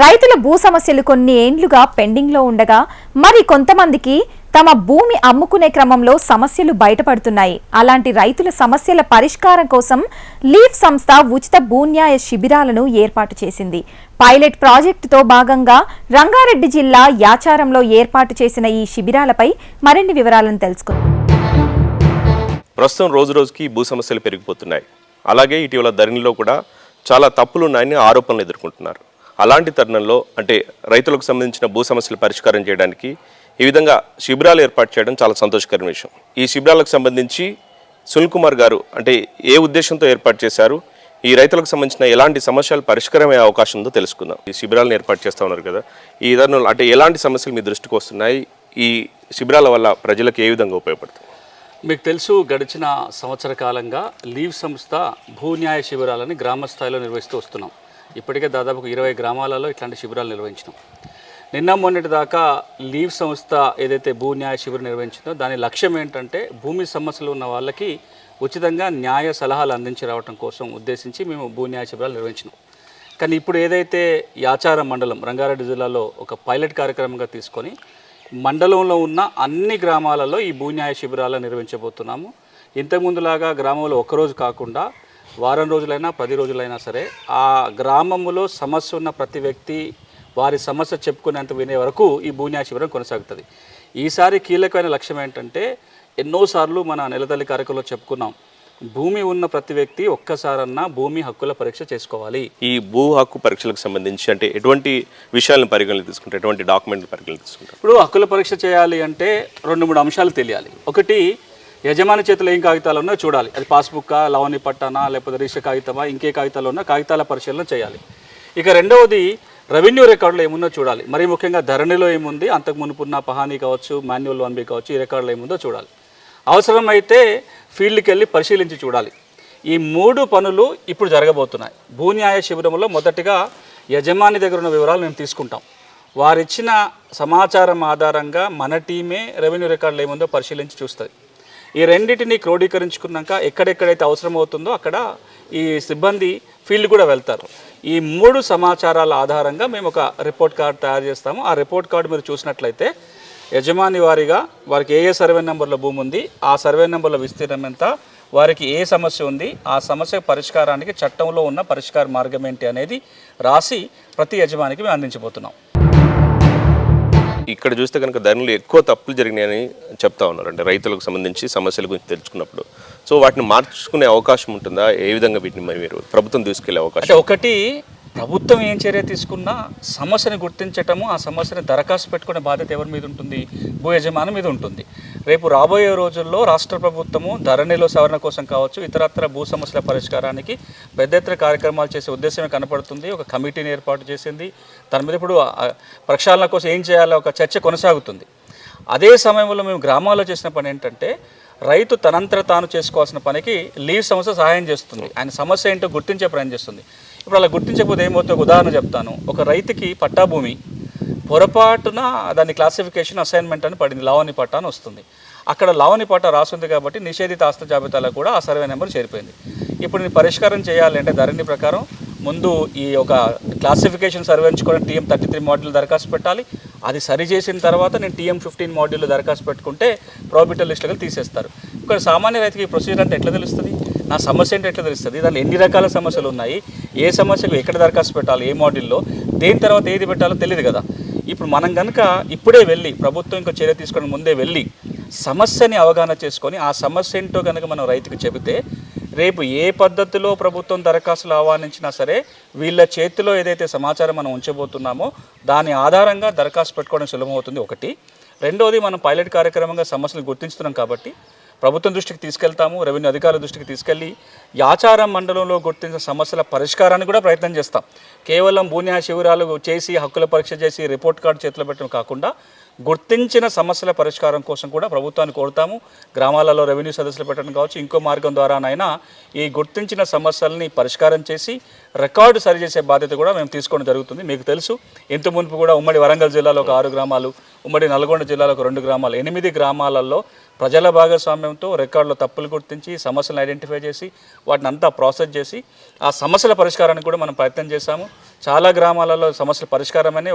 రైతుల భూ సమస్యలు కొన్ని ఏండ్లుగా పెండింగ్లో ఉండగా మరి కొంతమందికి తమ భూమి అమ్ముకునే క్రమంలో సమస్యలు బయటపడుతున్నాయి. అలాంటి రైతుల సమస్యల పరిష్కారం కోసం లీఫ్ సంస్థ ఉచిత భూన్యాయ శిబిరాలను ఏర్పాటు చేసింది. పైలట్ ప్రాజెక్టుతో భాగంగా రంగారెడ్డి జిల్లా యాచారంలో ఏర్పాటు చేసిన ఈ శిబిరాలపై మరిన్ని వివరాలను తెలుసుకుందాం. ప్రస్తుతం రోజు రోజుకి భూ సమస్యలు పెరిగిపోతున్నాయి. అలాగే ఇటీవల ధరణిలో కూడా చాలా తప్పులు ఉన్నాయని ఆరోపణలు ఎదుర్కొంటున్నారు. అలాంటి తరుణంలో అంటే రైతులకు సంబంధించిన భూ సమస్యలు పరిష్కారం చేయడానికి ఈ విధంగా శిబిరాలు ఏర్పాటు చేయడం చాలా సంతోషకరమైన విషయం. ఈ శిబిరాలకు సంబంధించి సునీల్ కుమార్ గారు అంటే ఏ ఉద్దేశంతో ఏర్పాటు చేశారు ఈ రైతులకు సంబంధించిన ఎలాంటి సమస్యలు పరిష్కారమయ్యే అవకాశం ఉందో తెలుసుకుందాం. ఈ శిబిరాలను ఏర్పాటు చేస్తూ ఉన్నారు కదా. ఈ తరుణంలో అంటే ఎలాంటి సమస్యలు మీ దృష్టికి వస్తున్నాయి ఈ శిబిరాల వల్ల ప్రజలకు ఏ విధంగా ఉపయోగపడుతుంది? మీకు తెలుసు గడిచిన సంవత్సర కాలంగా లీవ్ సంస్థ భూ న్యాయ శిబిరాలని గ్రామ స్థాయిలో నిర్వహిస్తూ వస్తున్నాం. ఇప్పటికే దాదాపు ఇరవై గ్రామాలలో ఇట్లాంటి శిబిరాలు నిర్వహించినాం. నిన్న మొన్నటి దాకా లీవ్ సంస్థ ఏదైతే భూ న్యాయ శిబిరం నిర్వహించిందో దాని లక్ష్యం ఏంటంటే భూమి సమస్యలు ఉన్న వాళ్ళకి ఉచితంగా న్యాయ సలహాలు అందించి రావడం కోసం ఉద్దేశించి మేము భూ న్యాయ శిబిరాలు నిర్వహించినాం. కానీ ఇప్పుడు ఏదైతే యాచారం మండలం రంగారెడ్డి జిల్లాలో ఒక పైలట్ కార్యక్రమంగా తీసుకొని మండలంలో ఉన్న అన్ని గ్రామాలలో ఈ భూ న్యాయ శిబిరాలు నిర్వహించబోతున్నాము. ఇంతకుముందులాగా గ్రామంలో ఒక్కరోజు కాకుండా వారం రోజులైనా పది రోజులైనా సరే ఆ గ్రామంలో సమస్య ఉన్న ప్రతి వ్యక్తి వారి సమస్య చెప్పుకునేంత వినే వరకు ఈ భూన్యాయ శిబిరం కొనసాగుతుంది. ఈసారి కీలకమైన లక్ష్యం ఏంటంటే ఎన్నోసార్లు మన నెలతల్లి కార్యక్రమంలో చెప్పుకున్నాం భూమి ఉన్న ప్రతి వ్యక్తి ఒక్కసారన్నా భూమి హక్కుల పరీక్ష చేసుకోవాలి. ఈ భూ హక్కు పరీక్షలకు సంబంధించి అంటే ఎటువంటి విషయాలను పరిగణలోకి తీసుకుంటారు? ఎటువంటి డాక్యుమెంట్లు పరిగణలోకి తీసుకుంటారు? ఇప్పుడు హక్కుల పరీక్ష చేయాలి అంటే రెండు మూడు అంశాలు తెలియాలి. ఒకటి యజమాని చేతిలో ఏం కాగితాలు ఉన్నాయో చూడాలి. అది పాస్బుక్కా లవణి పట్టానా లేకపోతే రిజిస్టర్ కాగితమా ఇంకే కాగితాలు ఉన్నా కాగితాల పరిశీలన చేయాలి. ఇక రెండవది రెవెన్యూ రికార్డులో ఏముందో చూడాలి. మరీ ముఖ్యంగా ధరణిలో ఏముంది? అంతకు మునుపున్న పహానీ కావచ్చు మాన్యువల్ వన్ బి కావచ్చు ఈ రికార్డులో ఏముందో చూడాలి. అవసరమైతే ఫీల్డ్కి వెళ్ళి పరిశీలించి చూడాలి. ఈ మూడు పనులు ఇప్పుడు జరగబోతున్నాయి. భూన్యాయ శిబిరంలో మొదటిగా యజమాని దగ్గర ఉన్న వివరాలు మేము తీసుకుంటాం. వారిచ్చిన సమాచారం ఆధారంగా మన టీమే రెవెన్యూ రికార్డులు ఏముందో పరిశీలించి చూస్తుంది. ఈ రెండింటిని క్రోడీకరించుకున్నాక ఎక్కడెక్కడైతే అవసరం అవుతుందో అక్కడ ఈ సిబ్బంది ఫీల్డ్ కూడా వెళ్తారు. ఈ మూడు సమాచారాల ఆధారంగా మేము ఒక రిపోర్ట్ కార్డు తయారు చేస్తాము. ఆ రిపోర్ట్ కార్డు మీరు చూసినట్లయితే యజమాని వారిగా వారికి ఏ ఏ సర్వే నెంబర్లో భూమి ఉంది ఆ సర్వే నెంబర్ల విస్తీర్ణం ఎంత వారికి ఏ సమస్య ఉంది ఆ సమస్య పరిష్కారానికి చట్టంలో ఉన్న పరిష్కార మార్గం ఏంటి అనేది రాసి ప్రతి యజమానికి మేము అందించబోతున్నాం. ఇక్కడ చూస్తే కనుక ధరలు ఎక్కువ తప్పులు జరిగినాయని చెప్తా ఉన్నారు. అంటే రైతులకు సంబంధించి సమస్యల గురించి తెలుసుకున్నప్పుడు. సో వాటిని మార్చుకునే అవకాశం ఉంటుందా? ఏ విధంగా వీటిని మరి మీరు ప్రభుత్వం తీసుకెళ్ళే అవకాశం? అంటే ఒకటి ప్రభుత్వం ఏం చర్య తీసుకున్నా సమస్యను గుర్తించటము ఆ సమస్యను దరఖాస్తు పెట్టుకునే బాధ్యత ఎవరి మీద ఉంటుంది? భూ యజమాని మీద ఉంటుంది. రేపు రాబోయే రోజుల్లో రాష్ట్ర ప్రభుత్వము ధరణిలో సవరణ కోసం కావచ్చు ఇతరత్ర భూ సమస్యల పరిష్కారానికి పెద్ద ఎత్తున కార్యక్రమాలు చేసే ఉద్దేశమే కనపడుతుంది. ఒక కమిటీని ఏర్పాటు చేసింది. దాని మీద ఇప్పుడు ప్రక్షాళన కోసం ఏం చేయాలో ఒక చర్చ కొనసాగుతుంది. అదే సమయంలో మేము గ్రామాల్లో చేసిన పని ఏంటంటే రైతు తనంతర తాను చేసుకోవాల్సిన పనికి లీవ్ సంస్థ సహాయం చేస్తుంది. ఆయన సమస్య ఏంటో గుర్తించే ప్రయత్నం చేస్తుంది. ఇప్పుడు అలా గుర్తించకపోతే ఏమవుతుందో? ఉదాహరణ చెప్తాను. ఒక రైతుకి పట్టాభూమి పొరపాటున దాని క్లాసిఫికేషన్ అసైన్మెంట్ అని పడింది లావణి పట్టా అని వస్తుంది. అక్కడ లావణి పట్టా రాసుంది కాబట్టి నిషేధిత ఆస్తి జాబితాలో కూడా ఆ సర్వే నెంబర్ చేరిపోయింది. ఇప్పుడు నేను పరిష్కారం చేయాలంటే ధరణి ప్రకారం ముందు ఈ ఒక క్లాసిఫికేషన్ సర్వే ఉంచుకొని టీఎం థర్టీ త్రీ మాడ్యూల్ దరఖాస్తు పెట్టాలి. అది సరి చేసిన తర్వాత నేను టీఎం ఫిఫ్టీన్ మాడ్యూల్ దరఖాస్తు పెట్టుకుంటే ప్రాబిటల్ లిస్టులు తీసేస్తారు. ఇక్కడ సామాన్య రైతుకి ఈ ప్రొసీజర్ అంటే ఎట్లా తెలుస్తుంది? నా సమస్య ఏంటో ఎట్లా తెలుస్తుంది? దానిలో ఎన్ని రకాల సమస్యలు ఉన్నాయి? ఏ సమస్యకు ఎక్కడ దరఖాస్తు పెట్టాలి? ఏ మోడల్లో దేని తర్వాత ఏది పెట్టాలో తెలియదు కదా. ఇప్పుడు మనం కనుక ఇప్పుడే వెళ్ళి ప్రభుత్వం ఇంకో చర్య తీసుకోవడం ముందే వెళ్ళి సమస్యని అవగాహన చేసుకొని ఆ సమస్య ఏంటో కనుక మనం రైతుకు చెబితే రేపు ఏ పద్ధతిలో ప్రభుత్వం దరఖాస్తులు ఆహ్వానించినా సరే వీళ్ళ చేతిలో ఏదైతే సమాచారం మనం ఉంచబోతున్నామో దాని ఆధారంగా దరఖాస్తు పెట్టుకోవడం సులభమవుతుంది ఒకటి. రెండోది మనం పైలట్ కార్యక్రమంగా సమస్యలు గుర్తించుతున్నాం కాబట్టి ప్రభుత్వం దృష్టికి తీసుకెళ్తాము రెవెన్యూ అధికారుల దృష్టికి తీసుకెళ్ళి యాచార మండలంలో గుర్తించిన సమస్యల పరిష్కారాన్ని కూడా ప్రయత్నం చేస్తాం. కేవలం భూన్యాయ శిబిరాలు చేసి హక్కుల పరీక్ష చేసి రిపోర్ట్ కార్డు చేతిలో పెట్టడం కాకుండా గుర్తించిన సమస్యల పరిష్కారం కోసం కూడా ప్రభుత్వాన్ని కోరుతాము. గ్రామాలలో రెవెన్యూ సదస్సులు పెట్టడం కావచ్చు ఇంకో మార్గం ద్వారానైనా ఈ గుర్తించిన సమస్యల్ని పరిష్కారం చేసి రికార్డు సరిచేసే బాధ్యత కూడా మేము తీసుకోవడం జరుగుతుంది. మీకు తెలుసు ఇంత మునుపు కూడా ఉమ్మడి వరంగల్ జిల్లాలో ఒక ఆరు గ్రామాలు ఉమ్మడి నల్గొండ జిల్లాలో ఒక రెండు గ్రామాలు ఎనిమిది గ్రామాలలో ప్రజల భాగస్వామ్యంతో రికార్డులో తప్పులు గుర్తించి సమస్యలను ఐడెంటిఫై చేసి వాటిని అంతా ప్రాసెస్ చేసి ఆ సమస్యల పరిష్కారానికి కూడా మనం ప్రయత్నం చేశాము. చాలా గ్రామాలలో సమస్యల పరిష్కారమని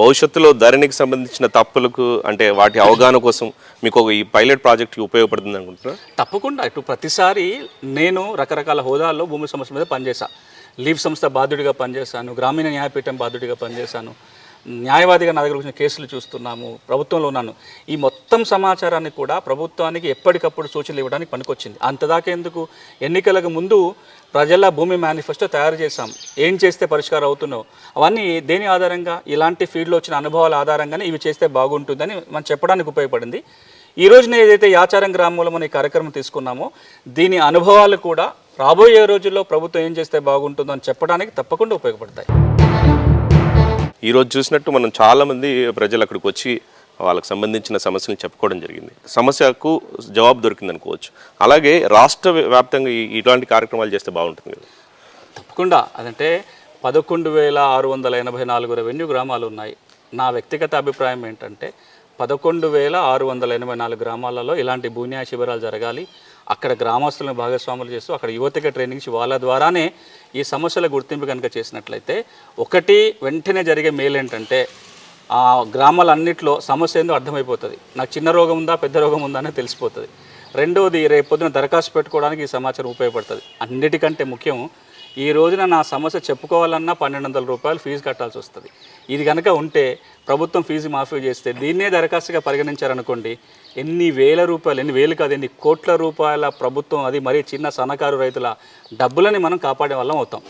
భవిష్యత్తులో ధరణికి సంబంధించిన తప్పులకు అంటే వాటి అవగాహన కోసం మీకు ఒక ఈ పైలట్ ప్రాజెక్ట్ ఉపయోగపడుతుంది అనుకుంటున్నా తప్పకుండా. ఇటు ప్రతిసారి నేను రకరకాల హోదాల్లో భూమి సమస్య మీద పనిచేశా. లీవ్ సంస్థ బాధ్యుడిగా పనిచేశాను గ్రామీణ న్యాయపీఠం బాధ్యుడిగా పనిచేశాను న్యాయవాదిగా నా దగ్గర వచ్చిన కేసులు చూస్తున్నాము ప్రభుత్వంలో ఉన్నాను. ఈ మొత్తం సమాచారాన్ని కూడా ప్రభుత్వానికి ఎప్పటికప్పుడు సూచనలు ఇవ్వడానికి పనికొచ్చింది. అంతదాకా ఎందుకు? ఎన్నికలకు ముందు ప్రజల భూమి మేనిఫెస్టో తయారు చేశాం. ఏం చేస్తే పరిష్కారం అవుతున్నావు అవన్నీ దేని ఆధారంగా? ఇలాంటి ఫీల్డ్లో వచ్చిన అనుభవాల ఆధారంగానే ఇవి చేస్తే బాగుంటుందని మనం చెప్పడానికి ఉపయోగపడింది. ఈ రోజున ఏదైతే యాచారం గ్రామంలో మనం ఈ కార్యక్రమం తీసుకున్నామో దీని అనుభవాలు కూడా రాబోయే రోజుల్లో ప్రభుత్వం ఏం చేస్తే బాగుంటుందో అని చెప్పడానికి తప్పకుండా ఉపయోగపడతాయి. ఈరోజు చూసినట్టు మనం చాలామంది ప్రజలు అక్కడికి వచ్చి వాళ్ళకి సంబంధించిన సమస్యలను చెప్పుకోవడం జరిగింది. సమస్యకు జవాబు దొరికింది అనుకోవచ్చు. అలాగే రాష్ట్ర వ్యాప్తంగా ఇలాంటి కార్యక్రమాలు చేస్తే బాగుంటుంది కదా. తప్పకుండా. అదంటే పదకొండు వేల ఆరు వందల ఎనభై నాలుగు రెవెన్యూ గ్రామాలు ఉన్నాయి. నా వ్యక్తిగత అభిప్రాయం ఏంటంటే పదకొండు వేల ఆరు వందల ఎనభై నాలుగు గ్రామాలలో ఇలాంటి భూన్యాయ శిబిరాలు జరగాలి. అక్కడ గ్రామస్తులను భాగస్వాములు చేస్తూ అక్కడ యువతకి ట్రైనింగ్ ఇచ్చి వాళ్ళ ద్వారానే ఈ సమస్యల గుర్తింపు కనుక చేసినట్లయితే ఒకటి వెంటనే జరిగే మేలు ఏంటంటే ఆ గ్రామాలన్నింటిలో సమస్య ఏందో అర్థమైపోతుంది. నాకు చిన్న రోగం ఉందా పెద్ద రోగం ఉందా అనేది తెలిసిపోతుంది. రెండవది రేపు పొద్దున దరఖాస్తు పెట్టుకోవడానికి ఈ సమాచారం ఉపయోగపడుతుంది. అన్నిటికంటే ముఖ్యం ఈ రోజున నా సమస్య చెప్పుకోవాలన్నా పన్నెండు వందల రూపాయలు ఫీజు కట్టాల్సి వస్తుంది. ఇది కనుక ఉంటే ప్రభుత్వం ఫీజు మాఫీ చేస్తే దీన్నే దరఖాస్తుగా పరిగణించారనుకోండి ఎన్ని వేల రూపాయలు ఎన్ని వేలు కాదు ఎన్ని కోట్ల రూపాయల ప్రభుత్వం అది మరీ చిన్న సన్నకారు రైతుల డబ్బులని మనం కాపాడే వాళ్ళం అవుతాం.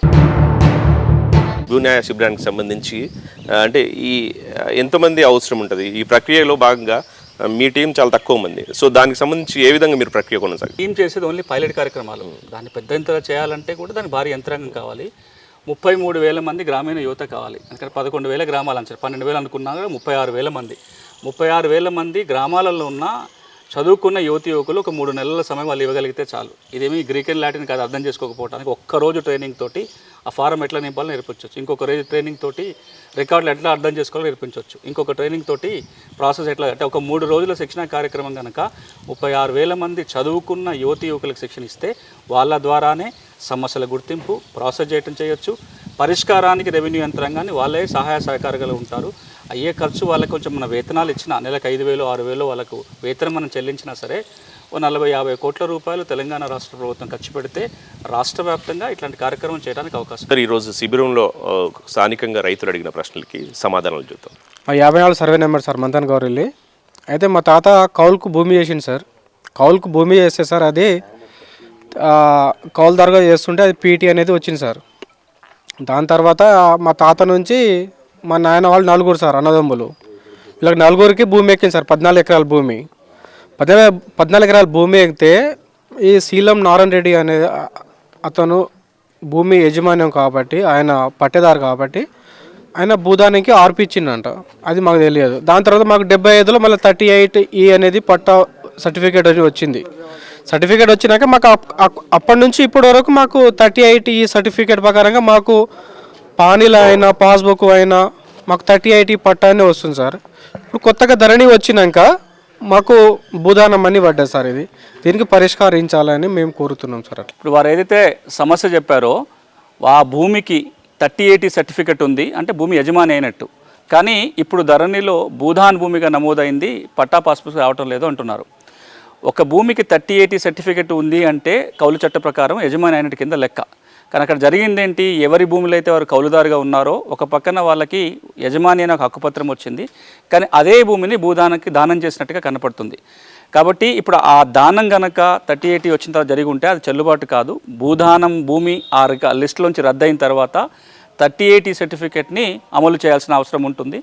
భూన్యాయ శిబిరానికి సంబంధించి అంటే ఈ ఎంతమంది అవసరం ఉంటుంది. ఈ ప్రక్రియలో భాగంగా మీ టీం చాలా తక్కువ మంది. సో దానికి సంబంధించి ఏ విధంగా మీరు ప్రక్రియ కొనసాగి టీం చేసేది ఓన్లీ పైలట్ కార్యక్రమాలు. దాన్ని పెద్ద ఎంతగా చేయాలంటే కూడా దానికి భారీ యంత్రాంగం కావాలి. ముప్పై మూడు వేల మంది గ్రామీణ యువత కావాలి. అందుకని పదకొండు వేల గ్రామాలు అంటారు పన్నెండు వేలు అనుకున్నా ముప్పై ఆరు వేల మంది. ముప్పై ఆరు వేల మంది గ్రామాలలో ఉన్న చదువుకున్న యువతి యువకులు ఒక మూడు నెలల సమయం వాళ్ళు ఇవ్వగలిగితే చాలు. ఇదేమి గ్రీక్ అండ్ లాటిన్ కాదు అర్థం చేసుకోకపోవడానికి ఒక్క రోజు ట్రైనింగ్ తోటి ఆ ఫారం ఎట్లా నింపాలో నేర్పించవచ్చు ఇంకొక రోజు ట్రైనింగ్ తోటి రికార్డులు ఎట్లా అర్థం చేసుకోవాలో నేర్పించవచ్చు ఇంకొక ట్రైనింగ్ తోటి ప్రాసెస్ ఎట్లా అంటే ఒక మూడు రోజుల శిక్షణ కార్యక్రమం కనుక ముప్పై ఆరు వేల మంది చదువుకున్న యువతి యువకులకు శిక్షణ ఇస్తే వాళ్ళ ద్వారానే సమస్యల గుర్తింపు ప్రాసెస్ చేయటం చేయొచ్చు. పరిష్కారానికి రెవెన్యూ యంత్రాంగాన్ని వాళ్ళే సహాయ సహకారాలు ఉంటారు. అయ్యే ఖర్చు వాళ్ళకి కొంచెం మన వేతనాలు ఇచ్చిన నెలకు ఐదు వేలు ఆరు వేలు వాళ్ళకు వేతనం మనం చెల్లించినా సరే ఓ నలభై యాభై కోట్ల రూపాయలు తెలంగాణ రాష్ట్ర ప్రభుత్వం ఖర్చు పెడితే రాష్ట్ర వ్యాప్తంగా ఇట్లాంటి కార్యక్రమం చేయడానికి అవకాశం సార్ ఈరోజు శిబిరంలో స్థానికంగా రైతులు అడిగిన ప్రశ్నలకి సమాధానాలు చూద్దాం మా యాభై నాలుగు survey number sir Manthan Gourelli. అయితే మా తాత కౌలుకు భూమి చేసింది సార్. కౌలుకు భూమి చేస్తే సార్ అది ఆ, కౌలుదారుగా చేస్తుంటే అది పీటీ అనేది వచ్చింది సార్. దాని తర్వాత మా తాత నుంచి మా నాయన వాళ్ళు నలుగురు సార్ అన్నదమ్ములు. వీళ్ళకి నలుగురికి భూమి ఎక్కింది సార్ పద్నాలుగు ఎకరాల భూమి. పద్నాలుగు పద్నాలుగు ఎకరాల భూమి ఎక్కితే ఈ శీలం నారాయణ రెడ్డి అనే అతను భూమి యజమాన్యం కాబట్టి ఆయన పట్టేదారు కాబట్టి ఆయన భూదానికి ఆర్పి ఇచ్చిండంట. అది మాకు తెలియదు. దాని తర్వాత మాకు డెబ్బై ఐదులో మళ్ళీ థర్టీ ఎయిట్ ఈ అనేది పట్టా సర్టిఫికేట్ అనేది వచ్చింది. సర్టిఫికేట్ వచ్చినాక మాకు అప్పటి నుంచి ఇప్పటి వరకు మాకు థర్టీ ఎయిట్ ఈ సర్టిఫికేట్ ప్రకారంగా మాకు పానీలు అయినా పాస్బుక్ అయినా మాకు థర్టీ ఎయిట్ ఈ పట్టా అనే వస్తుంది సార్. ఇప్పుడు కొత్తగా ధరణి వచ్చినాక మాకు భూదానం అని పడ్డది సార్ ఇది. దీనికి పరిష్కరించాలని మేము కోరుతున్నాం సార్ అట్లా. ఇప్పుడు వారు ఏదైతే సమస్య చెప్పారో ఆ భూమికి థర్టీ ఎయిటీ సర్టిఫికెట్ ఉంది. అంటే భూమి యజమాని అయినట్టు. కానీ ఇప్పుడు ధరణిలో భూదాన్ భూమిగా నమోదైంది పట్టా పాస్బుక్ రావటం లేదు అంటున్నారు. ఒక భూమికి థర్టీ ఎయిటీ సర్టిఫికెట్ ఉంది అంటే కౌలు చట్ట ప్రకారం యజమాని అయినట్టు కింద లెక్క. కానీ అక్కడ జరిగింది ఏంటి ఎవరి భూమిలో అయితే వారు కౌలుదారుగా ఉన్నారో ఒక పక్కన వాళ్ళకి యజమాని అనే ఒక హక్కుపత్రం వచ్చింది. కానీ అదే భూమిని భూదానానికి దానం చేసినట్టుగా కనపడుతుంది. కాబట్టి ఇప్పుడు ఆ దానం గనక థర్టీ ఎయిటీ వచ్చిన తర్వాత జరిగి ఉంటే అది చెల్లుబాటు కాదు. భూదానం భూమి ఆ రిక- లిస్టులోంచి రద్దయిన తర్వాత థర్టీ ఎయిటీ సర్టిఫికేట్ని అమలు చేయాల్సిన అవసరం ఉంటుంది.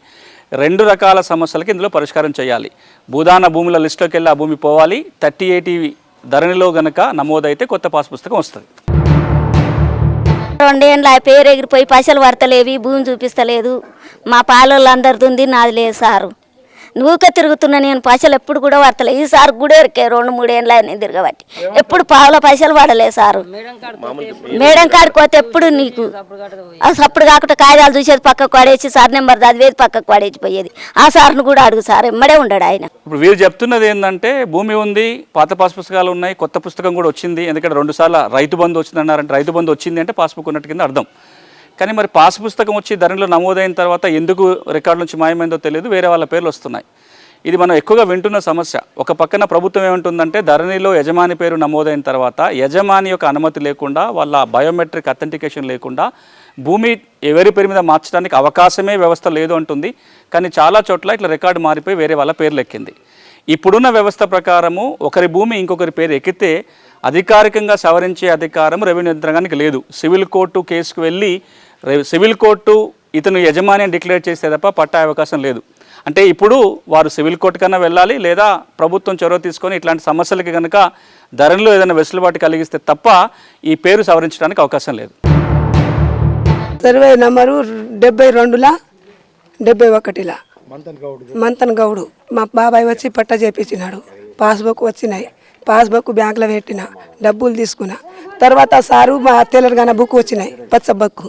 రెండు రకాల సమస్యలకి ఇందులో పరిష్కారం చేయాలి. భూదాన భూముల లిస్టులోకి వెళ్ళి ఆ భూమి పోవాలి. థర్టీ ఎయిటీ ధరణిలో గనక నమోదైతే కొత్త పాస్ పుస్తకం వస్తుంది. రెండేళ్ళ ఆ పేరు ఎగిరిపోయి పైసలు పడతలేవి భూమి చూపిస్తలేదు. మా పాలోళ్ళు అందరిది ఉంది నాది లేదు సారు. నువ్వుకే తిరుగుతున్నా నేను పైసలు ఎప్పుడు కూడా పడతలే ఈసారి కూడా ఎరికే రెండు మూడేళ్ళ నేను తిరగబట్టి. ఎప్పుడు పావుల పైసలు పడలే సారు. మేడం కాడికి పోతే ఎప్పుడు నీకు? అసలు అప్పుడు కాకుండా కాగితాలు చూసేది పక్కకు పడేసి సార్ నెంబర్ చదివేది పక్కకు పడేసి పోయేది. ఆ సార్ను కూడా అడుగు సార్ ఎమ్మడే ఉన్నాడు ఆయన. ఇప్పుడు వీరు చెప్తున్నది ఏంటంటే భూమి ఉంది పాత పాస్ పుస్తకాలు ఉన్నాయి కొత్త పుస్తకం కూడా వచ్చింది. ఎందుకంటే రెండు సార్లు రైతు బంధు వచ్చింది అన్నారంటే రైతు బంధు వచ్చింది అంటే పాస్బుక్ ఉన్నట్టు కింద అర్థం. కానీ మరి పాస్ పుస్తకం వచ్చి ధరణిలో నమోదైన తర్వాత ఎందుకు రికార్డు నుంచి మాయమైందో తెలియదు వేరే వాళ్ళ పేర్లు వస్తున్నాయి. ఇది మనం ఎక్కువగా వింటున్న సమస్య. ఒక పక్కన ప్రభుత్వం ఏమంటుందంటే ధరణిలో యజమాని పేరు నమోదైన తర్వాత యజమాని యొక్క అనుమతి లేకుండా వాళ్ళ బయోమెట్రిక్ అథెంటికేషన్ లేకుండా భూమి ఎవరి పేరు మీద మార్చడానికి అవకాశమే వ్యవస్థ లేదు అంటుంది. కానీ చాలా చోట్ల ఇట్లా రికార్డు మారిపోయి వేరే వాళ్ళ పేర్లు ఎక్కింది. ఇప్పుడున్న వ్యవస్థ ప్రకారము ఒకరి భూమి ఇంకొకరి పేరు ఎక్కితే అధికారికంగా సవరించే అధికారం రెవెన్యూ యంత్రాంగానికి లేదు. సివిల్ కోర్టు కేసుకు వెళ్ళి సివిల్ కోర్టు ఇతను యజమాని డిక్లేర్ చేస్తే తప్ప పట్టే అవకాశం లేదు. అంటే ఇప్పుడు వారు సివిల్ కోర్టు కన్నా వెళ్ళాలి లేదా ప్రభుత్వం చొరవ తీసుకొని ఇట్లాంటి సమస్యలకి కనుక ధరలో ఏదైనా వెసులుబాటు కలిగిస్తే తప్ప ఈ పేరు సవరించడానికి అవకాశం లేదు. సర్వే నంబరు డెబ్బై రెండులా డెబ్బై ఒకటిలా. మంతన్ గౌడు మా బాబాయ్ వచ్చి పట్ట చేపించినాడు. పాస్బుక్ వచ్చినాయి. పాస్బుక్ బ్యాంకులో పెట్టిన డబ్బులు తీసుకున్నా. తర్వాత సారు మా తెలంగాణ బుక్ వచ్చినాయి పచ్చ బుక్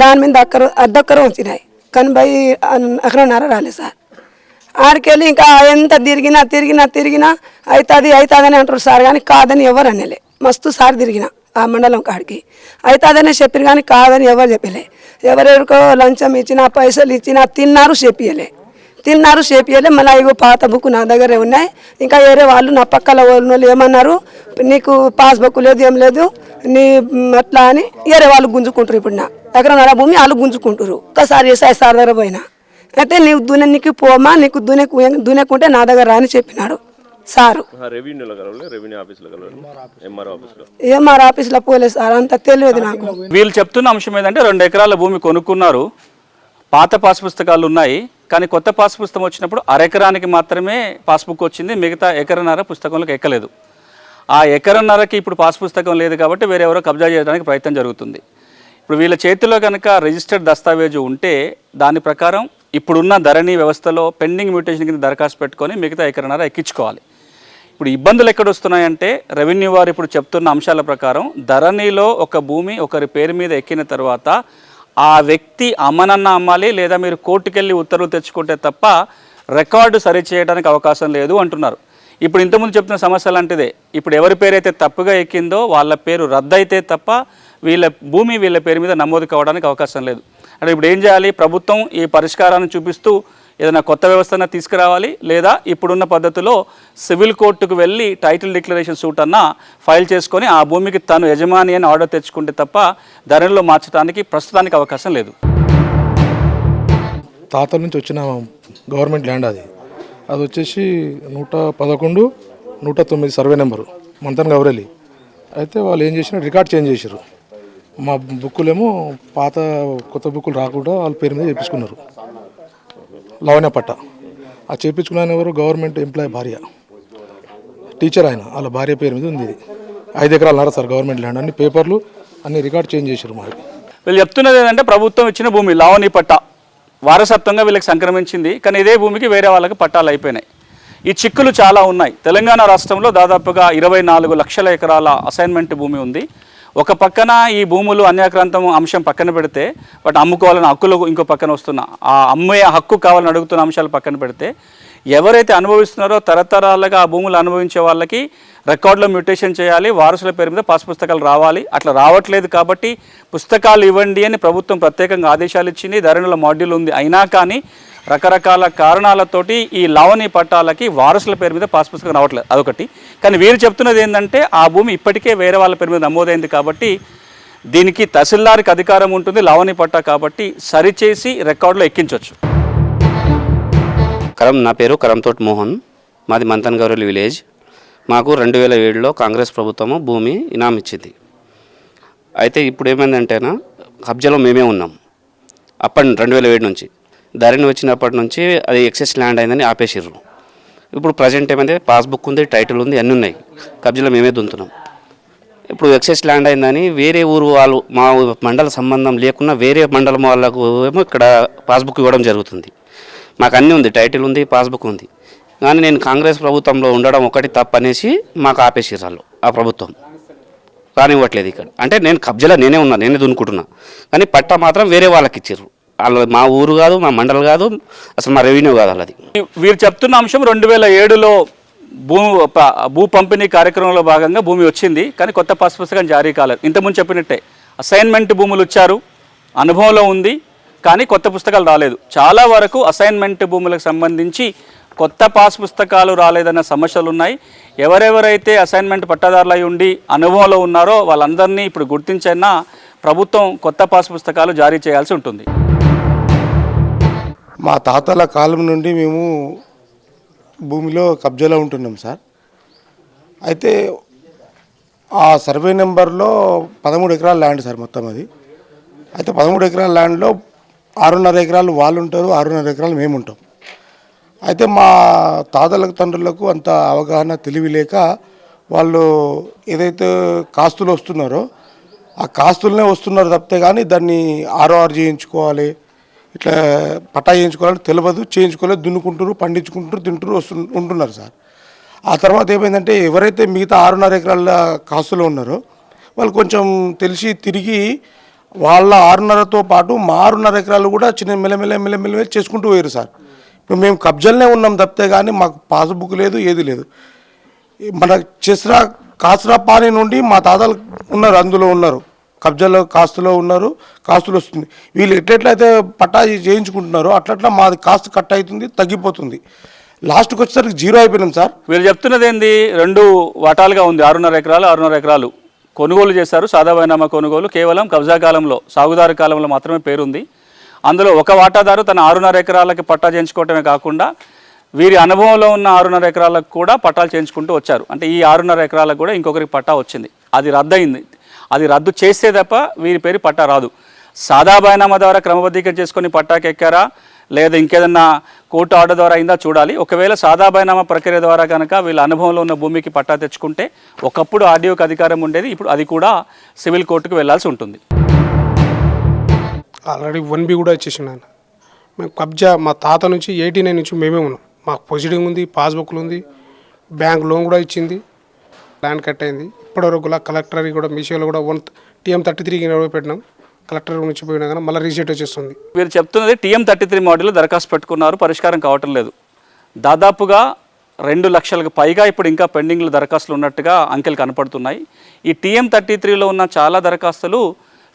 దాని మీద అక్కరు అద్దక్కరం వచ్చినాయి. కానీ భయ అక్కడన్నర? రాలేదు సార్. ఆడికెళ్ళి ఇంకా ఎంత తిరిగినా తిరిగినా తిరిగినా అవుతుంది అవుతుందని అంటారు సార్. కానీ కాదని ఎవరు అనలే. మస్తు సార్ తిరిగిన ఆ మండలం కాడికి. అవుతుందనే చెప్పారు కానీ కాదని ఎవరు చెప్పలే. ఎవరెవరికో లంచం ఇచ్చినా పైసలు ఇచ్చినా తిన్నారు చెప్పియలే. తిన్నారు చెప్పియలే మళ్ళీ ఇగో పాత బుక్ నా దగ్గరే ఉన్నాయి. ఇంకా వేరే వాళ్ళు నా పక్కల వాళ్ళు ఏమన్నారు నీకు పాస్బుక్ లేదు ఏం లేదు నీ అట్లా అని వేరే వాళ్ళు గుంజుకుంటారు ఇప్పుడు నా దగ్గర ఉన్న భూమి వాళ్ళు గుంజుకుంటారు ఒక్కసారి ఎస్ఐ సార్ దగ్గర పోయినా. అయితే నీవు దున్నెనికి పోమా నీకు దున్నెకు దున్నెకుంటే నా దగ్గర రా అని చెప్పినాడు సారు. రెవెన్యూలో కలవాలి రెవెన్యూ ఆఫీస్లో కలవాలి. ఎంఆర్ఓ ఆఫీస్లో. ఏమార్ ఆఫీస్లో పోలే సార్ అంత తెలియదు నాకు. వీళ్ళు చెప్తున్న అంశం ఏంటంటే రెండు ఎకరాల భూమి కొనుక్కున్నారు. పాత పాస్ పుస్తకాలు ఉన్నాయి. కానీ కొత్త పాస్ పుస్తకం వచ్చినప్పుడు అరెకరానికి మాత్రమే పాస్బుక్ వచ్చింది మిగతా ఎకరన్నర పుస్తకంలోకి ఎక్కలేదు. ఆ ఎకరన్నరకి ఇప్పుడు పాస్ పుస్తకం లేదు కాబట్టి వేరే ఎవరో కబ్జా చేయడానికి ప్రయత్నం జరుగుతుంది. ఇప్పుడు వీళ్ళ చేతిలో కనుక రిజిస్టర్డ్ దస్తావేజు ఉంటే దాని ప్రకారం ఇప్పుడున్న ధరణి వ్యవస్థలో పెండింగ్ మ్యూటేషన్ కింద దరఖాస్తు పెట్టుకొని మిగతా ఎకరన్నర ఎక్కించుకోవాలి. ఇప్పుడు ఇబ్బందులు ఎక్కడ వస్తున్నాయంటే రెవెన్యూ వారు ఇప్పుడు చెప్తున్న అంశాల ప్రకారం ధరణిలో ఒక భూమి ఒకరి పేరు మీద ఎక్కిన తర్వాత ఆ వ్యక్తి అమ్మనన్న అమ్మాలి లేదా మీరు కోర్టుకెళ్ళి ఉత్తర్వులు తెచ్చుకుంటే తప్ప రికార్డు సరి చేయడానికి అవకాశం లేదు అంటున్నారు. ఇప్పుడు ఇంతకుముందు చెప్తున్న సమస్య లాంటిదే. ఇప్పుడు ఎవరి పేరైతే తప్పుగా ఎక్కిందో వాళ్ళ పేరు రద్దయితే తప్ప వీళ్ళ భూమి వీళ్ళ పేరు మీద నమోదు కావడానికి అవకాశం లేదు. అంటే ఇప్పుడు ఏం చేయాలి? ప్రభుత్వం ఈ పరిష్కారాన్ని చూపిస్తూ ఏదైనా కొత్త వ్యవస్థన తీసుకురావాలి లేదా ఇప్పుడున్న పద్ధతిలో సివిల్ కోర్టుకు వెళ్ళి టైటిల్ డిక్లరేషన్ సూట్ అన్న ఫైల్ చేసుకొని ఆ భూమికి తను యజమాని అని ఆర్డర్ తెచ్చుకుంటే తప్ప ధరలో మార్చడానికి ప్రస్తుతానికి అవకాశం లేదు. తాతల నుంచి వచ్చిన గవర్నమెంట్ ల్యాండ్ అది. అది వచ్చేసి నూట పదకొండు నూట తొమ్మిది సర్వే నెంబరు మంతన్ గౌరెలి. అయితే వాళ్ళు ఏం చేసినా రికార్డ్ చేంజ్ చేశారు మా బుక్కులేమో పాత కొత్త బుక్కులు రాకుండా వాళ్ళ పేరు మీద చేపించుకున్నారు. లవణ్య పట్ట ఆ చేపించుకున్న ఎవరు? గవర్నమెంట్ ఎంప్లాయీ భార్య. టీచర్ ఆయన. వాళ్ళ భార్య పేరు మీద ఉంది ఇది. ఐదు ఎకరాలు నారా సార్ గవర్నమెంట్ ల్యాండ్. అన్ని పేపర్లు అన్ని రికార్డ్ చేంజ్ చేశారు మాకు వీళ్ళు చెప్తున్నది ఏంటంటే ప్రభుత్వం ఇచ్చిన భూమి లావణి పట్ట వారసత్వంగా వీళ్ళకి సంక్రమించింది కానీ ఇదే భూమికి వేరే వాళ్ళకి పట్టాలు అయిపోయినాయి. ఈ చిక్కులు చాలా ఉన్నాయి. తెలంగాణ రాష్ట్రంలో దాదాపుగా ఇరవై నాలుగు లక్షల ఎకరాల అసైన్మెంట్ భూమి ఉంది. ఒక పక్కన ఈ భూములు అన్యాక్రాంతం అంశం పక్కన పెడితే వాటి అమ్ముకోవాలని హక్కులు ఇంకో పక్కన వస్తున్న ఆ అమ్మే హక్కు కావాలని అడుగుతున్న అంశాలు పక్కన పెడితే ఎవరైతే అనుభవిస్తున్నారో తరతరాలుగా ఆ భూములు అనుభవించే వాళ్ళకి రికార్డులో మ్యూటేషన్ చేయాలి వారసుల పేరు మీద పాస్ పుస్తకాలు రావాలి. అట్లా రావట్లేదు కాబట్టి పుస్తకాలు ఇవ్వండి అని ప్రభుత్వం ప్రత్యేకంగా ఆదేశాలు ఇచ్చింది ధరణిలో మాడ్యూల్ ఉంది. అయినా కానీ రకరకాల కారణాలతోటి ఈ లావణి పట్టాలకి వారసుల పేరు మీద పాస్ పుస్తకం రావట్లేదు. అదొకటి. కానీ వీరు చెప్తున్నది ఏంటంటే ఆ భూమి ఇప్పటికే వేరే వాళ్ళ పేరు మీద నమోదైంది కాబట్టి దీనికి తహసీల్దార్కి అధికారం ఉంటుంది లావణి పట్టా కాబట్టి సరిచేసి రికార్డులో ఎక్కించవచ్చు కరం నా పేరు కరంతోట్ మోహన్. మాది మంతన్ గౌరలి విలేజ్. మాకు రెండు వేల ఏడులో కాంగ్రెస్ ప్రభుత్వము భూమి ఇనాం ఇచ్చింది. అయితే ఇప్పుడు ఏమైందంటేనా కబ్జాలో మేమే ఉన్నాం. అప్పటి రెండు వేల ఏడు నుంచి. ధరణి వచ్చినప్పటి నుంచి అది ఎక్సెస్ ల్యాండ్ అయిందని ఆపేసిర్రు. ఇప్పుడు ప్రజెంట్ ఏమైంది? పాస్బుక్ ఉంది టైటిల్ ఉంది అన్నీ ఉన్నాయి. కబ్జాలో మేమే దుంతున్నాం ఇప్పుడు ఎక్సెస్ ల్యాండ్ అయిందని వేరే ఊరు వాళ్ళు మా మండల సంబంధం లేకున్నా వేరే మండలం వాళ్ళకు ఏమో ఇక్కడ పాస్బుక్ ఇవ్వడం జరుగుతుంది. మాకు అన్నీ ఉంది టైటిల్ ఉంది పాస్బుక్ ఉంది. కానీ నేను కాంగ్రెస్ ప్రభుత్వంలో ఉండడం ఒకటి తప్పనేసి మాకు ఆపేసిర్రు వాళ్ళు ఆ ప్రభుత్వం. రానివ్వట్లేదు ఇక్కడ. అంటే నేను కబ్జాలో నేనే ఉన్నా నేనే దున్నుకుంటున్నా. కానీ పట్టా మాత్రం వేరే వాళ్ళకి ఇచ్చారు వాళ్ళు మా ఊరు కాదు మా మండలం కాదు అసలు మా రెవెన్యూ కాదు వాళ్ళది. వీరు చెప్తున్న అంశం రెండు వేల ఏడులో భూ భూ పంపిణీ కార్యక్రమంలో భాగంగా భూమి వచ్చింది కానీ కొత్త పాస్ పుస్తకం జారీ కాలేదు. ఇంతకుముందు చెప్పినట్టే అసైన్మెంట్ భూములు ఇచ్చారు అనుభవంలో ఉంది కానీ కొత్త పుస్తకాలు రాలేదు. చాలా వరకు అసైన్మెంట్ భూములకు సంబంధించి కొత్త పాస్ పుస్తకాలు రాలేదన్న సమస్యలు ఉన్నాయి ఎవరెవరైతే అసైన్మెంట్ పట్టదారులై ఉండి అనుభవంలో ఉన్నారో వాళ్ళందరినీ ఇప్పుడు గుర్తించైనా ప్రభుత్వం కొత్త పాస్ పుస్తకాలు జారీ చేయాల్సి ఉంటుంది. మా తాతల కాలం నుండి మేము భూమిలో కబ్జాలో ఉంటున్నాం సార్. అయితే ఆ సర్వే నెంబర్లో పదమూడు ఎకరాల ల్యాండ్ సార్ మొత్తం అది. అయితే పదమూడు ఎకరాల ల్యాండ్లో ఆరున్నర ఎకరాలు వాళ్ళు ఉంటారు ఆరున్నర ఎకరాలు మేము ఉంటాం. అయితే మా తాతలకు తండ్రులకు అంత అవగాహన తెలివి లేక వాళ్ళు ఏదైతే కాస్తులు వస్తున్నారో ఆ కాస్తులనే వస్తున్నారు తప్పితే కానీ దాన్ని ఆర్ఓఆర్ చేయించుకోవాలి ఇట్లా పట్టా చేయించుకోవాలని తెలియదు చేయించుకోలేదు దున్నుకుంటారు పండించుకుంటారు తింటారు వస్తు ఉంటున్నారు సార్. ఆ తర్వాత ఏమైందంటే ఎవరైతే మిగతా ఆరున్నర ఎకరాల కాస్తులో ఉన్నారో వాళ్ళు కొంచెం తెలిసి తిరిగి వాళ్ళ ఆరున్నరతో పాటు మా ఆరున్నర ఎకరాలు కూడా చిన్న మెల్లమెల్ల మెల్లమెల్ల చేసుకుంటూ పోయారు సార్. ఇప్పుడు మేము కబ్జాలనే ఉన్నాం తప్పితే కానీ మాకు పాస్బుక్ లేదు ఏది లేదు. మన చెస్రా కాసరా పాని నుండి మా తాతలు ఉన్నారు అందులో ఉన్నారు. కబ్జాలో కాస్తులో ఉన్నారు కాస్తులు వస్తుంది. వీళ్ళు ఎట్లెట్లయితే పట్టా చేయించుకుంటున్నారో అట్లట్లా మాది కాస్త కట్ అవుతుంది తగ్గిపోతుంది. లాస్ట్కి వచ్చేసరికి జీరో అయిపోయినాం సార్. వీళ్ళు చెప్తున్నది ఏంది రెండు వాటాలుగా ఉంది ఆరున్నర ఎకరాలు ఆరున్నర ఎకరాలు. కొనుగోలు చేశారు సాదాబైనామా కొనుగోలు కేవలం కబ్జా కాలంలో సాగుదారు కాలంలో మాత్రమే పేరుంది. అందులో ఒక వాటాదారు తన ఆరున్నర ఎకరాలకి పట్టా చేయించుకోవటమే కాకుండా వీరి అనుభవంలో ఉన్న ఆరున్నర ఎకరాలకు కూడా పట్టాలు చేయించుకుంటూ వచ్చారు. అంటే ఈ ఆరున్నర ఎకరాలకు కూడా ఇంకొకరికి పట్టా వచ్చింది. అది రద్దయింది. అది రద్దు చేస్తే తప్ప వీరి పేరు పట్టా రాదు. సాదా బైనామా ద్వారా క్రమబద్ధీకరణ చేసుకొని పట్టాకి ఎక్కారా లేదా ఇంకేదన్నా కోర్టు ఆర్డర్ ద్వారా అయిందా చూడాలి. ఒకవేళ సాదా బైనామా ప్రక్రియ ద్వారా కనుక వీళ్ళ అనుభవంలో ఉన్న భూమికి పట్టా తెచ్చుకుంటే ఒకప్పుడు ఆర్డీఓకి అధికారం ఉండేది. ఇప్పుడు అది కూడా సివిల్ కోర్టుకు వెళ్ళాల్సి ఉంటుంది. ఆల్రెడీ వన్ బి కూడా ఇచ్చేసిండు ఆయన. మేము కబ్జా మా తాత నుంచి ఎయిటీ నైన్ నుంచి మేమే ఉన్నాం. మాకు పొజిటివ్ ఉంది పాస్బుక్లు ఉంది బ్యాంక్ లోన్ కూడా ఇచ్చింది. ల్యాండ్ కట్ అయింది. ఇప్పటివరకు కూడా కలెక్టర్ కూడా మీషోలో కూడా వన్ టీఎం థర్టీ త్రీకి పెట్టినాం. కలెక్టర్ నుంచి పోయినా కానీ మళ్ళీ రీసెట్ వచ్చేస్తుంది. మీరు చెప్తున్నది టీఎం థర్టీ త్రీ మోడల్ దరఖాస్తు పెట్టుకున్నారు పరిష్కారం కావటం లేదు. దాదాపుగా రెండు లక్షలకు పైగా ఇప్పుడు ఇంకా పెండింగ్లో దరఖాస్తులు ఉన్నట్టుగా అంకెలు కనపడుతున్నాయి. ఈ టీఎం థర్టీ త్రీలో ఉన్న చాలా దరఖాస్తులు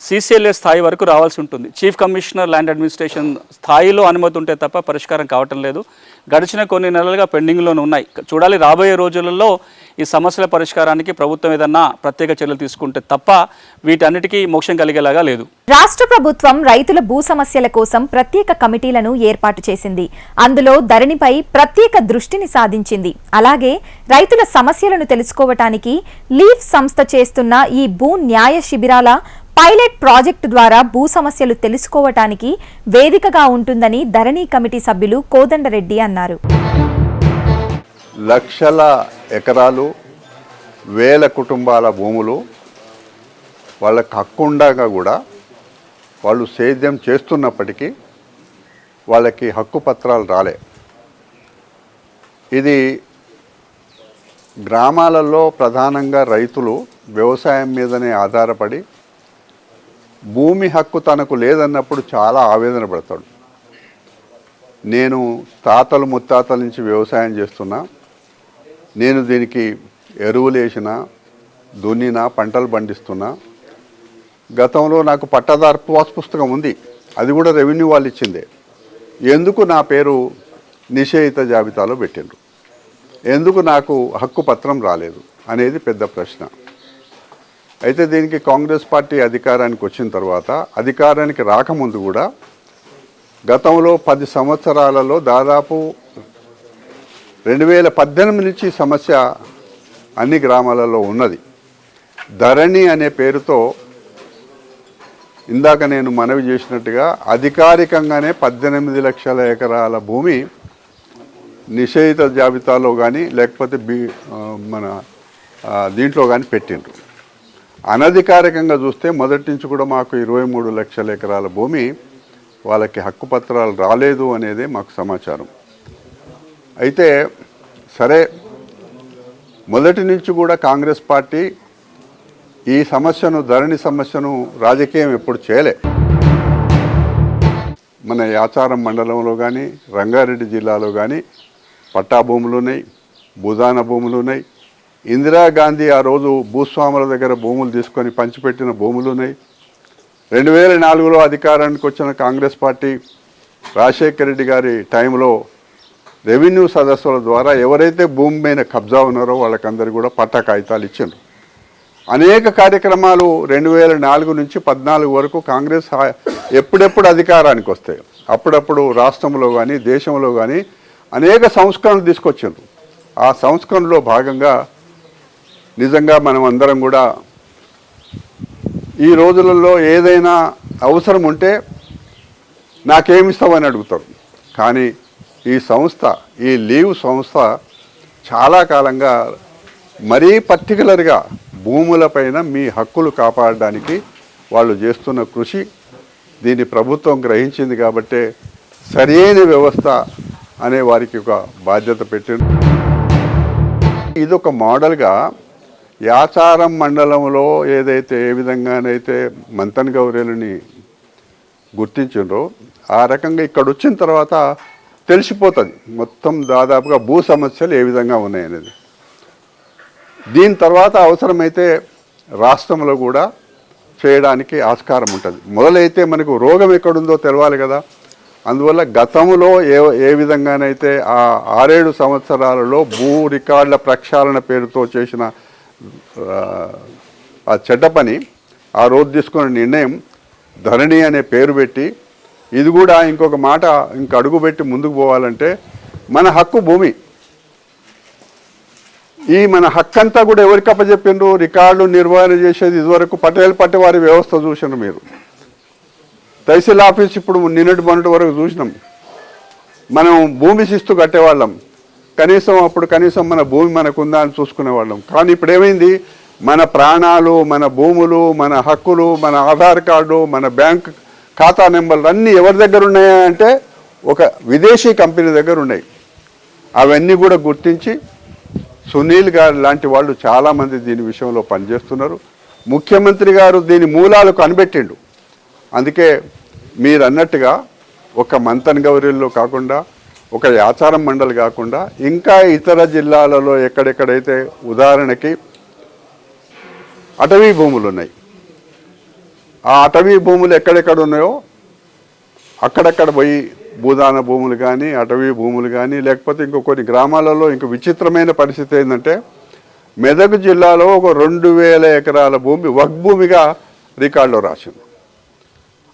సీసీఎల్ఏ స్థాయి వరకు రావాల్సి ఉంటుంది. చీఫ్ కమిషనర్ ల్యాండ్ అడ్మినిస్ట్రేషన్ స్థాయిలో అనుమతి ఉంటే తప్ప పరిష్కారం కావటం లేదు. గడిచిన కొన్ని నెలలుగా పెండింగ్లోనే ఉన్నాయి. చూడాలి రాబోయే రోజులలో ఈ సమస్యల పరిష్కారానికి ప్రభుత్వం ఏదన్నా ప్రత్యేక చర్యలు తీసుకుంటే తప్ప వీటన్నిటికీ మోక్షం కలిగేలాగా లేదు. రాష్ట్ర ప్రభుత్వం రైతుల భూ సమస్యల కోసం ప్రత్యేక కమిటీలను ఏర్పాటు చేసింది. అందులో ధరణిపై ప్రత్యేక దృష్టిని సాధించింది. అలాగే రైతుల సమస్యలను తెలుసుకోవటానికి లీఫ్ సంస్థ చేస్తున్న ఈ భూ న్యాయ శిబిరాల పైలట్ ప్రాజెక్టు ద్వారా భూ సమస్యలు తెలుసుకోవటానికి వేదికగా ఉంటుందని ధరణి కమిటీ సభ్యులు కోదండరెడ్డి అన్నారు. లక్షల ఎకరాలు వేల కుటుంబాల భూములు వాళ్ళకి హక్కు ఉండగా కూడా వాళ్ళు సేద్యం చేస్తున్నప్పటికీ వాళ్ళకి హక్కు పత్రాలు రాలే. ఇది గ్రామాలలో ప్రధానంగా రైతులు వ్యవసాయం మీదనే ఆధారపడి భూమి హక్కు తనకు లేదన్నప్పుడు చాలా ఆవేదన పడతాడు. నేను తాతలు ముత్తాతల నుంచి వ్యవసాయం చేస్తున్నా. నేను దీనికి ఎరువులు వేసిన దున్నినా పంటలు పండిస్తున్నా గతంలో నాకు పట్టాదారు పాస్ పుస్తకం ఉంది. అది కూడా రెవెన్యూ వాళ్ళు ఇచ్చిందే. ఎందుకు నా పేరు నిషేధిత జాబితాలో పెట్టిండ్రు? ఎందుకు నాకు హక్కు పత్రం రాలేదు? అనేది పెద్ద ప్రశ్న. అయితే దీనికి కాంగ్రెస్ పార్టీ అధికారానికి వచ్చిన తర్వాత అధికారానికి రాకముందు కూడా గతంలో పది సంవత్సరాలలో దాదాపు రెండు వేల పద్దెనిమిది నుంచి సమస్య అన్ని గ్రామాలలో ఉన్నది. ధరణి అనే పేరుతో ఇందాక నేను మనవి చేసినట్టుగా అధికారికంగానే పద్దెనిమిది లక్షల ఎకరాల భూమి నిషేధిత జాబితాలో కానీ లేకపోతే బి మన దీంట్లో కానీ పెట్టిండ్రు. అనధికారికంగా చూస్తే మొదటి నుంచి కూడా మాకు ఇరవై మూడు లక్షల ఎకరాల భూమి వాళ్ళకి హక్కు పత్రాలు రాలేదు అనేది మాకు సమాచారం. అయితే సరే మొదటి నుంచి కూడా కాంగ్రెస్ పార్టీ ఈ సమస్యను ధరణి సమస్యను రాజకీయం ఎప్పుడు చేయలే. మన యాచారం మండలంలో కానీ రంగారెడ్డి జిల్లాలో కానీ పట్టా భూములు ఉన్నాయి భూదాన భూములు ఉన్నాయి. ఇందిరాగాంధీ ఆ రోజు భూస్వాముల దగ్గర భూములు తీసుకొని పంచిపెట్టిన భూములు ఉన్నాయి. రెండు వేల నాలుగులో అధికారానికి వచ్చిన కాంగ్రెస్ పార్టీ రాజశేఖర రెడ్డి గారి టైంలో రెవెన్యూ సదస్సుల ద్వారా ఎవరైతే భూమి మీద కబ్జా ఉన్నారో వాళ్ళకందరూ కూడా పట్టా కాగితాలు ఇచ్చిండ్రు. అనేక కార్యక్రమాలు రెండు వేల నాలుగు నుంచి పద్నాలుగు వరకు కాంగ్రెస్ ఎప్పుడెప్పుడు అధికారానికి వస్తాయి. అప్పుడప్పుడు రాష్ట్రంలో కానీ దేశంలో కానీ అనేక సంస్కరణలు తీసుకొచ్చిండ్రు. ఆ సంస్కరణలో భాగంగా నిజంగా మనం అందరం కూడా ఈ రోజులలో ఏదైనా అవసరం ఉంటే నాకేమిస్తావని అడుగుతారు. కానీ ఈ సంస్థ ఈ లీవ్ సంస్థ చాలా కాలంగా మరీ పర్టికులర్గా భూములపైన మీ హక్కులు కాపాడడానికి వాళ్ళు చేస్తున్న కృషి దీన్ని ప్రభుత్వం గ్రహించింది కాబట్టే సరైన వ్యవస్థ అనే వారికి ఒక బాధ్యత పెట్టింది. ఇది ఒక మోడల్గా యాచారం మండలంలో ఏదైతే ఏ విధంగానైతే మంతన్ గౌరీలని గుర్తించిండ్రో ఆ రకంగా ఇక్కడ వచ్చిన తర్వాత తెలిసిపోతుంది. మొత్తం దాదాపుగా భూ సమస్యలు ఏ విధంగా ఉన్నాయనేది. దీని తర్వాత అవసరమైతే రాష్ట్రంలో కూడా చేయడానికి ఆస్కారం ఉంటుంది. మొదలైతే మనకు రోగం ఎక్కడుందో తెలవాలి కదా. అందువల్ల గతంలో ఏ ఏ విధంగానైతే ఆ ఆరేడు సంవత్సరాలలో భూ రికార్డుల ప్రక్షాళన పేరుతో చేసిన ఆ, చెడ్డ పని ఆ రోజు తీసుకున్న నిర్ణయం ధరణి అనే పేరు పెట్టి ఇది కూడా ఇంకొక మాట ఇంక అడుగుపెట్టి ముందుకు పోవాలంటే మన హక్కు భూమి. ఈ మన హక్కు అంతా కూడా ఎవరికి అప్పచెప్పిండ్రు? రికార్డులు నిర్వహణ చేసేది ఇదివరకు పటేల్ పట్టేవారి వ్యవస్థ చూసినారు మీరు. తహసీల్ ఆఫీస్ ఇప్పుడు నిన్నటి మొన్నటి వరకు చూసినాం. మనం భూమి శిస్తు కట్టేవాళ్ళం. కనీసం అప్పుడు కనీసం మన భూమి మనకుందా అని చూసుకునేవాళ్ళం. కానీ ఇప్పుడు ఏమైంది? మన ప్రాణాలు మన భూములు మన హక్కులు మన ఆధార్ కార్డు మన బ్యాంక్ ఖాతా నెంబర్లు అన్నీ ఎవరి దగ్గర ఉన్నాయంటే ఒక విదేశీ కంపెనీ దగ్గర ఉన్నాయి. అవన్నీ కూడా గుర్తించి సునీల్ గారు లాంటి వాళ్ళు చాలామంది దీని విషయంలో పనిచేస్తున్నారు. ముఖ్యమంత్రి గారు దీని మూలాలు కనిపెట్టిండు అందుకే మీరు అన్నట్టుగా ఒక మంతన్ గౌరీల్లో కాకుండా ఒక యాచారం మండలి కాకుండా ఇంకా ఇతర జిల్లాలలో ఎక్కడెక్కడైతే ఉదాహరణకి అటవీ భూములు ఉన్నాయి ఆ అటవీ భూములు ఎక్కడెక్కడ ఉన్నాయో అక్కడక్కడ పోయి భూదాన భూములు కానీ అటవీ భూములు కానీ లేకపోతే ఇంకో కొన్ని గ్రామాలలో ఇంక విచిత్రమైన పరిస్థితి ఏంటంటే మెదక్ జిల్లాలో ఒక రెండు వేల ఎకరాల భూమి వక్ భూమిగా రికార్డులో రాసిండు.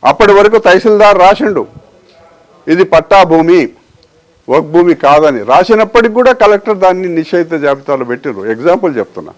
అప్పటి వరకు తహసీల్దార్ రాసిండు ఇది పట్టా భూమి వక్ భూమి కాదని. రాసినప్పటికి కూడా కలెక్టర్ దాన్ని నిషేధిత జాబితాలో పెట్టిండ్రు. ఎగ్జాంపుల్ చెప్తున్నా.